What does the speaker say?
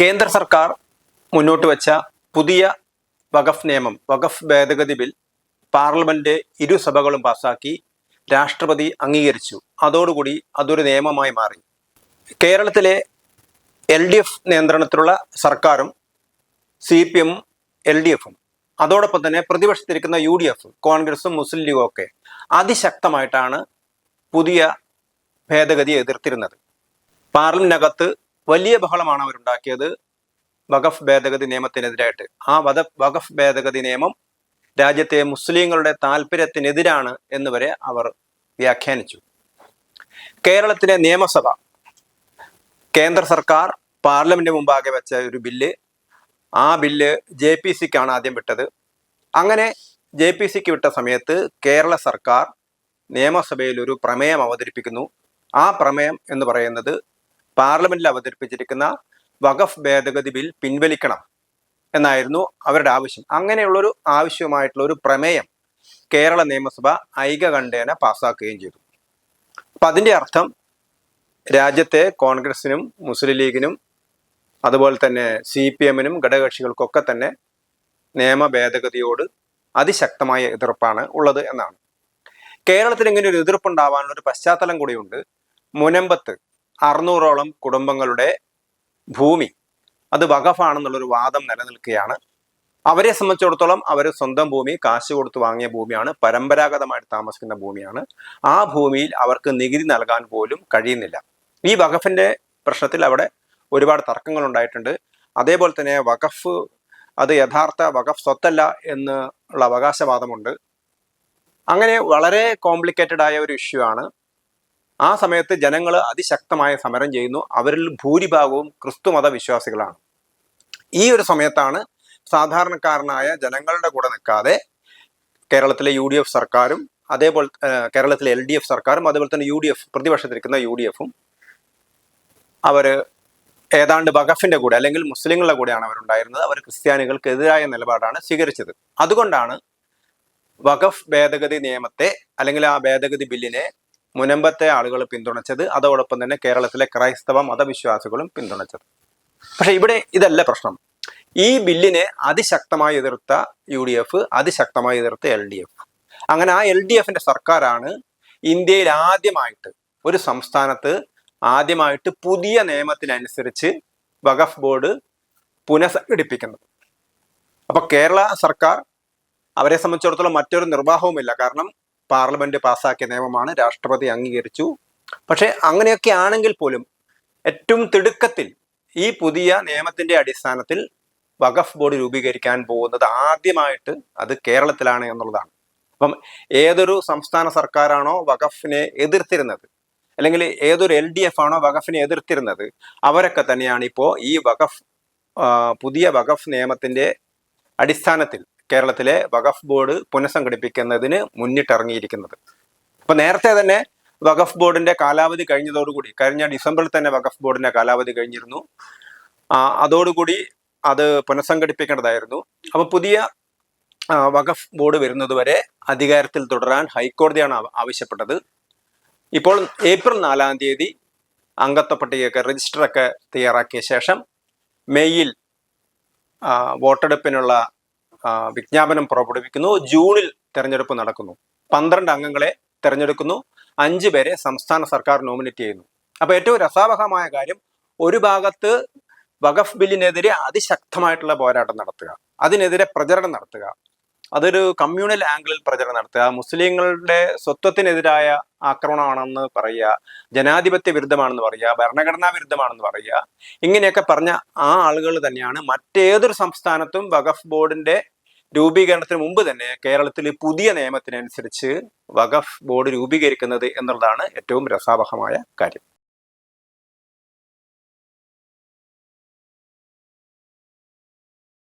കേന്ദ്ര സർക്കാർ മുന്നോട്ട് വെച്ച പുതിയ വഖഫ് നിയമം വഖഫ് ഭേദഗതി ബിൽ പാർലമെന്റ് ഇരുസഭകളും പാസാക്കി രാഷ്ട്രപതി അംഗീകരിച്ചു. അതോടുകൂടി അതൊരു നിയമമായി മാറി. കേരളത്തിലെ എൽ ഡി എഫ് നിയന്ത്രണത്തിലുള്ള സർക്കാരും സി പി എമ്മും എൽ ഡി എഫും അതോടൊപ്പം തന്നെ പ്രതിപക്ഷത്തിരിക്കുന്ന യു ഡി എഫ് കോൺഗ്രസും മുസ്ലിം ലീഗും ഒക്കെ അതിശക്തമായിട്ടാണ് പുതിയ ഭേദഗതിയെ എതിർത്തിരുന്നത്. പാർലമെന്റിനകത്ത് വലിയ ബഹളമാണ് അവരുണ്ടാക്കിയത് വഖഫ് ഭേദഗതി നിയമത്തിനെതിരായിട്ട്. ആ വധ വഖഫ് ഭേദഗതി നിയമം രാജ്യത്തെ മുസ്ലിങ്ങളുടെ താല്പര്യത്തിനെതിരാണ് എന്ന് വരെ അവർ വ്യാഖ്യാനിച്ചു. കേരളത്തിലെ നിയമസഭ കേന്ദ്ര സർക്കാർ പാർലമെന്റ് മുമ്പാകെ വെച്ച ഒരു ബില്ല് ആ ബില്ല് ജെ പി സിക്കാണ് ആദ്യം വിട്ടത്. അങ്ങനെ ജെ പി സിക്ക് വിട്ട സമയത്ത് കേരള സർക്കാർ നിയമസഭയിൽ ഒരു പ്രമേയം അവതരിപ്പിക്കുന്നു. ആ പ്രമേയം എന്ന് പറയുന്നത് പാർലമെന്റിൽ അവതരിപ്പിച്ചിരിക്കുന്ന വഖഫ് ഭേദഗതി ബിൽ പിൻവലിക്കണം എന്നായിരുന്നു അവരുടെ ആവശ്യം. അങ്ങനെയുള്ളൊരു ആവശ്യമായിട്ടുള്ള ഒരു പ്രമേയം കേരള നിയമസഭ ഐകകണ്ഠേന പാസ്സാക്കുകയും ചെയ്തു. അപ്പൊ അതിന്റെ അർത്ഥം രാജ്യത്തെ കോൺഗ്രസിനും മുസ്ലിം ലീഗിനും അതുപോലെ തന്നെ സി പി എമ്മിനും ഘടകകക്ഷികൾക്കൊക്കെ തന്നെ നിയമ ഭേദഗതിയോട് അതിശക്തമായ എതിർപ്പാണ് ഉള്ളത് എന്നാണ്. കേരളത്തിൽ ഇങ്ങനെ ഒരു എതിർപ്പുണ്ടാവാനുള്ള ഒരു പശ്ചാത്തലം കൂടിയുണ്ട്. മുനമ്പത്ത് അറുന്നൂറോളം കുടുംബങ്ങളുടെ ഭൂമി. അത് വകഫാണെന്നുള്ളൊരു വാദം നിലനിൽക്കുകയാണ്. അവരെ സംബന്ധിച്ചിടത്തോളം അവർ സ്വന്തം ഭൂമി കാശ് കൊടുത്ത് വാങ്ങിയ ഭൂമിയാണ് പരമ്പരാഗതമായിട്ട് താമസിക്കുന്ന ഭൂമിയാണ്. ആ ഭൂമിയിൽ അവർക്ക് നികുതി നൽകാൻ പോലും കഴിയുന്നില്ല. ഈ വഖഫിന്റെ പ്രശ്നത്തിൽ അവിടെ ഒരുപാട് തർക്കങ്ങൾ ഉണ്ടായിട്ടുണ്ട് അതേപോലെ തന്നെ വഖഫ് അത് യഥാർത്ഥ വഖഫ് സ്വത്തല്ല എന്നുള്ള അവകാശവാദമുണ്ട്. അങ്ങനെ വളരെ കോംപ്ലിക്കേറ്റഡ് ആയ ഒരു ഇഷ്യൂ ആണ്. ആ സമയത്ത് ജനങ്ങൾ അതിശക്തമായ സമരം ചെയ്യുന്നു. അവരിൽ ഭൂരിഭാഗവും ക്രിസ്തുമത വിശ്വാസികളാണ്. ഈ ഒരു സമയത്താണ് സാധാരണക്കാരനായ ജനങ്ങളുടെ കൂടെ നിൽക്കാതെ കേരളത്തിലെ യു ഡി എഫ് സർക്കാരും അതേപോലെ കേരളത്തിലെ എൽ ഡി എഫ് സർക്കാരും അതേപോലെ തന്നെ യു ഡി എഫ് പ്രതിപക്ഷത്തിരിക്കുന്ന യു ഡി എഫും അവർ ഏതാണ്ട് വഖഫിന്റെ കൂടെ അല്ലെങ്കിൽ മുസ്ലിങ്ങളുടെ കൂടെയാണ് അവരുണ്ടായിരുന്നത്. അവർ ക്രിസ്ത്യാനികൾക്കെതിരായ നിലപാടാണ് സ്വീകരിച്ചത്. അതുകൊണ്ടാണ് വഖഫ് ഭേദഗതി നിയമത്തെ അല്ലെങ്കിൽ ആ ഭേദഗതി ബില്ലിനെ മുനമ്പത്തെ ആളുകൾ പിന്തുണച്ചത് അതോടൊപ്പം തന്നെ കേരളത്തിലെ ക്രൈസ്തവ മതവിശ്വാസികളും പിന്തുണച്ചത്. പക്ഷെ ഇവിടെ ഇതല്ല പ്രശ്നം. ഈ ബില്ലിനെ അതിശക്തമായി എതിർത്ത യു ഡി എഫ് അതിശക്തമായി എതിർത്ത എൽ ഡി എഫ് അങ്ങനെ ആ എൽ ഡി എഫിന്റെ സർക്കാരാണ് ഇന്ത്യയിൽ ആദ്യമായിട്ട് ഒരു സംസ്ഥാനത്ത് ആദ്യമായിട്ട് പുതിയ നിയമത്തിനനുസരിച്ച് വഖഫ് ബോർഡ് പുനഃസംഘടിപ്പിക്കുന്നത്. അപ്പൊ കേരള സർക്കാർ അവരെ സംബന്ധിച്ചിടത്തോളം മറ്റൊരു നിർവാഹവുമില്ല. കാരണം പാർലമെന്റ് പാസാക്കിയ നിയമമാണ്. രാഷ്ട്രപതി അംഗീകരിച്ചു. പക്ഷേ അങ്ങനെയൊക്കെ ആണെങ്കിൽ പോലും ഏറ്റവും തിടുക്കത്തിൽ ഈ പുതിയ നിയമത്തിന്റെ അടിസ്ഥാനത്തിൽ വഖഫ് ബോർഡ് രൂപീകരിക്കാൻ പോകുന്നത് ആദ്യമായിട്ട് അത് കേരളത്തിലാണ് എന്നുള്ളതാണ്. അപ്പം ഏതൊരു സംസ്ഥാന സർക്കാരാണോ വഖഫിനെ എതിർത്തിരുന്നത് അല്ലെങ്കിൽ ഏതൊരു എൽ ഡി എഫ് ആണോ വഖഫിനെ എതിർത്തിരുന്നത് അവരൊക്കെ തന്നെയാണ് ഇപ്പോൾ ഈ വഖഫ് പുതിയ വഖഫ് നിയമത്തിന്റെ അടിസ്ഥാനത്തിൽ കേരളത്തിലെ വഖഫ് ബോർഡ് പുനഃസംഘടിപ്പിക്കുന്നതിന് മുന്നിട്ടിറങ്ങിയിരിക്കുന്നത്. അപ്പൊ നേരത്തെ തന്നെ വഖഫ് ബോർഡിന്റെ കാലാവധി കഴിഞ്ഞതോടുകൂടി കഴിഞ്ഞ ഡിസംബറിൽ തന്നെ വഖഫ് ബോർഡിന്റെ കാലാവധി കഴിഞ്ഞിരുന്നു. അതോടുകൂടി അത് പുനഃസംഘടിപ്പിക്കേണ്ടതായിരുന്നു. അപ്പൊ പുതിയ വഖഫ് ബോർഡ് വരുന്നതുവരെ അധികാരത്തിൽ തുടരാൻ ഹൈക്കോടതിയാണ് ആവശ്യപ്പെട്ടത്. ഇപ്പോൾ ഏപ്രിൽ നാലാം തീയതി അംഗത്വ പട്ടികയൊക്കെ രജിസ്റ്ററൊക്കെ തയ്യാറാക്കിയ ശേഷം മെയ്യിൽ വോട്ടെടുപ്പിനുള്ള വിജ്ഞാപനം പുറപ്പെടുവിക്കുന്നു. ജൂണിൽ തെരഞ്ഞെടുപ്പ് നടക്കുന്നു. പന്ത്രണ്ട് അംഗങ്ങളെ തെരഞ്ഞെടുക്കുന്നു. അഞ്ചു പേരെ സംസ്ഥാന സർക്കാർ നോമിനേറ്റ് ചെയ്യുന്നു. അപ്പൊ ഏറ്റവും രസാവഹമായ കാര്യം ഒരു ഭാഗത്ത് വഖഫ് ബില്ലിനെതിരെ അതിശക്തമായിട്ടുള്ള പോരാട്ടം നടത്തുക. അതിനെതിരെ പ്രചരണം നടത്തുക. അതൊരു കമ്മ്യൂണൽ ആംഗിളിൽ പ്രചരണം നടത്തുക. മുസ്ലിങ്ങളുടെ സ്വത്വത്തിനെതിരായ ആക്രമണമാണെന്ന് പറയുക. ജനാധിപത്യ വിരുദ്ധമാണെന്ന് പറയുക. ഭരണഘടനാ വിരുദ്ധമാണെന്ന് പറയുക. ഇങ്ങനെയൊക്കെ പറഞ്ഞ ആ ആളുകൾ തന്നെയാണ് മറ്റേതൊരു സംസ്ഥാനത്തും വഖഫ് ബോർഡിന്റെ രൂപീകരണത്തിന് മുമ്പ് തന്നെ കേരളത്തിൽ പുതിയ നിയമത്തിനനുസരിച്ച് വഖഫ് ബോർഡ് രൂപീകരിക്കുന്നത് എന്നുള്ളതാണ് ഏറ്റവും രസാവഹമായ കാര്യം.